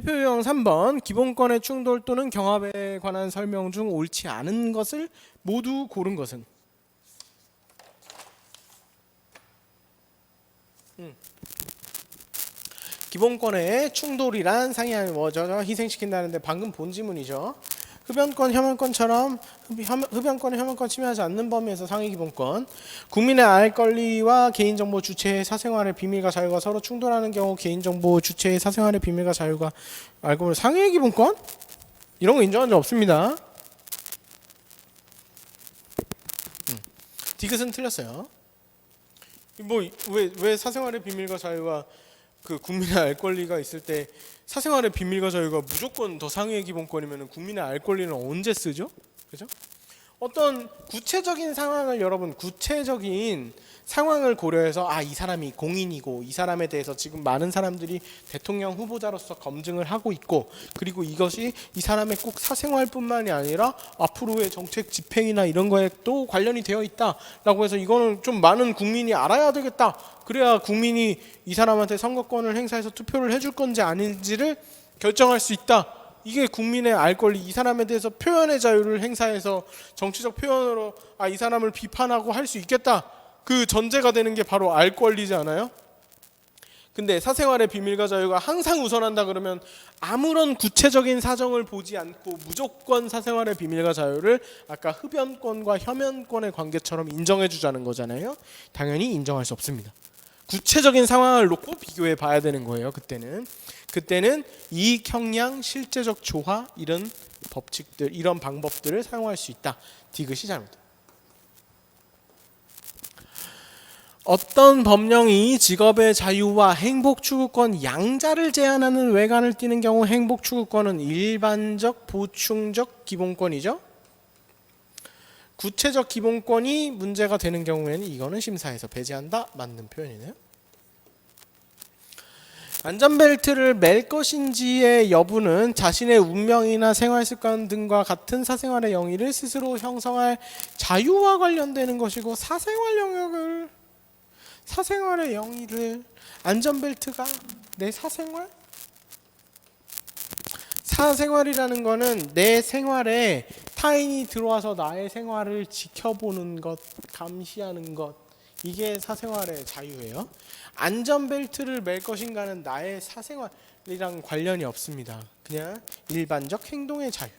대표 유형 3번 기본권의 충돌 또는 경합에 관한 설명 중 옳지 않은 것을 모두 고른 것은 음. 기본권의 충돌이란 상이하는 뭐죠? 희생시킨다는데 방금 본 지문이죠. 흡연권, 혐연권처럼 흡연권을 혐연권 침해하지 않는 범위에서 상위 기본권 국민의 알 권리와 개인정보 주체의 사생활의 비밀과 자유가 서로 충돌하는 경우 개인정보 주체의 사생활의 비밀과 자유가 알고 보면 상위 기본권? 이런 거 인정한 적 없습니다. 음. 디귿은 틀렸어요. 뭐 왜 왜 사생활의 비밀과 자유가 그 국민의 알 권리가 있을 때 사생활의 비밀과 자유가 무조건 더 상위의 기본권이면 국민의 알 권리는 언제 쓰죠? 그죠? 어떤 구체적인 상황을 여러분 구체적인 상황을 고려해서 아 이 사람이 공인이고 이 사람에 대해서 지금 많은 사람들이 대통령 후보자로서 검증을 하고 있고 그리고 이것이 이 사람의 꼭 사생활뿐만이 아니라 앞으로의 정책 집행이나 이런 거에 또 관련이 되어 있다라고 해서 이거는 좀 많은 국민이 알아야 되겠다 그래야 국민이 이 사람한테 선거권을 행사해서 투표를 해줄 건지 아닌지를 결정할 수 있다. 이게 국민의 알 권리 이 사람에 대해서 표현의 자유를 행사해서 정치적 표현으로 아 이 사람을 비판하고 할 수 있겠다. 그 전제가 되는 게 바로 알 권리잖아요. 근데 사생활의 비밀과 자유가 항상 우선한다 그러면 아무런 구체적인 사정을 보지 않고 무조건 사생활의 비밀과 자유를 아까 흡연권과 혐연권의 관계처럼 인정해 주자는 거잖아요. 당연히 인정할 수 없습니다. 구체적인 상황을 놓고 비교해 봐야 되는 거예요. 그때는 그때는 이익 형량, 실제적 조화 이런 법칙들, 이런 방법들을 사용할 수 있다. 디귿이 잘못. 어떤 법령이 직업의 자유와 행복 추구권 양자를 제한하는 외관을 띠는 경우 행복 추구권은 일반적 보충적 기본권이죠. 구체적 기본권이 문제가 되는 경우에는 이거는 심사에서 배제한다. 맞는 표현이네요. 안전벨트를 맬 것인지의 여부는 자신의 운명이나 생활 습관 등과 같은 사생활의 영위를 스스로 형성할 자유와 관련되는 것이고 사생활 영역을 사생활의 영위를 안전벨트가 내 사생활 사생활이라는 거는 내 생활에 타인이 들어와서 나의 생활을 지켜보는 것, 감시하는 것 이게 사생활의 자유예요. 안전벨트를 맬 것인가는 나의 사생활이랑 관련이 없습니다. 그냥 일반적 행동의 자유.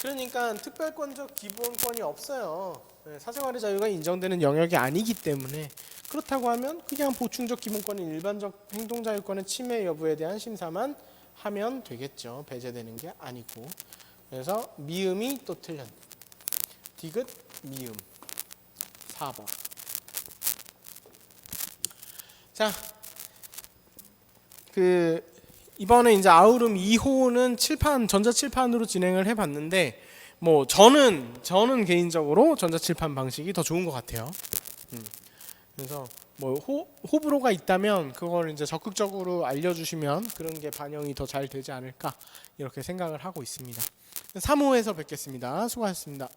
그러니까 특별권적 기본권이 없어요. 네, 사생활의 자유가 인정되는 영역이 아니기 때문에 그렇다고 하면 그냥 보충적 기본권인 일반적 행동 자유권의 침해 여부에 대한 심사만 하면 되겠죠. 배제되는 게 아니고. 그래서 미음이 또 틀렸네. 디귿 미음. 4번. 자, 그 이번에 이제 아우름 2호는 칠판 전자 칠판으로 진행을 해봤는데 뭐 저는 저는 개인적으로 전자 칠판 방식이 더 좋은 것 같아요. 음. 그래서 뭐 호, 호불호가 있다면 그걸 이제 적극적으로 알려주시면 그런 게 반영이 더 잘 되지 않을까 이렇게 생각을 하고 있습니다. 3호에서 뵙겠습니다. 수고하셨습니다.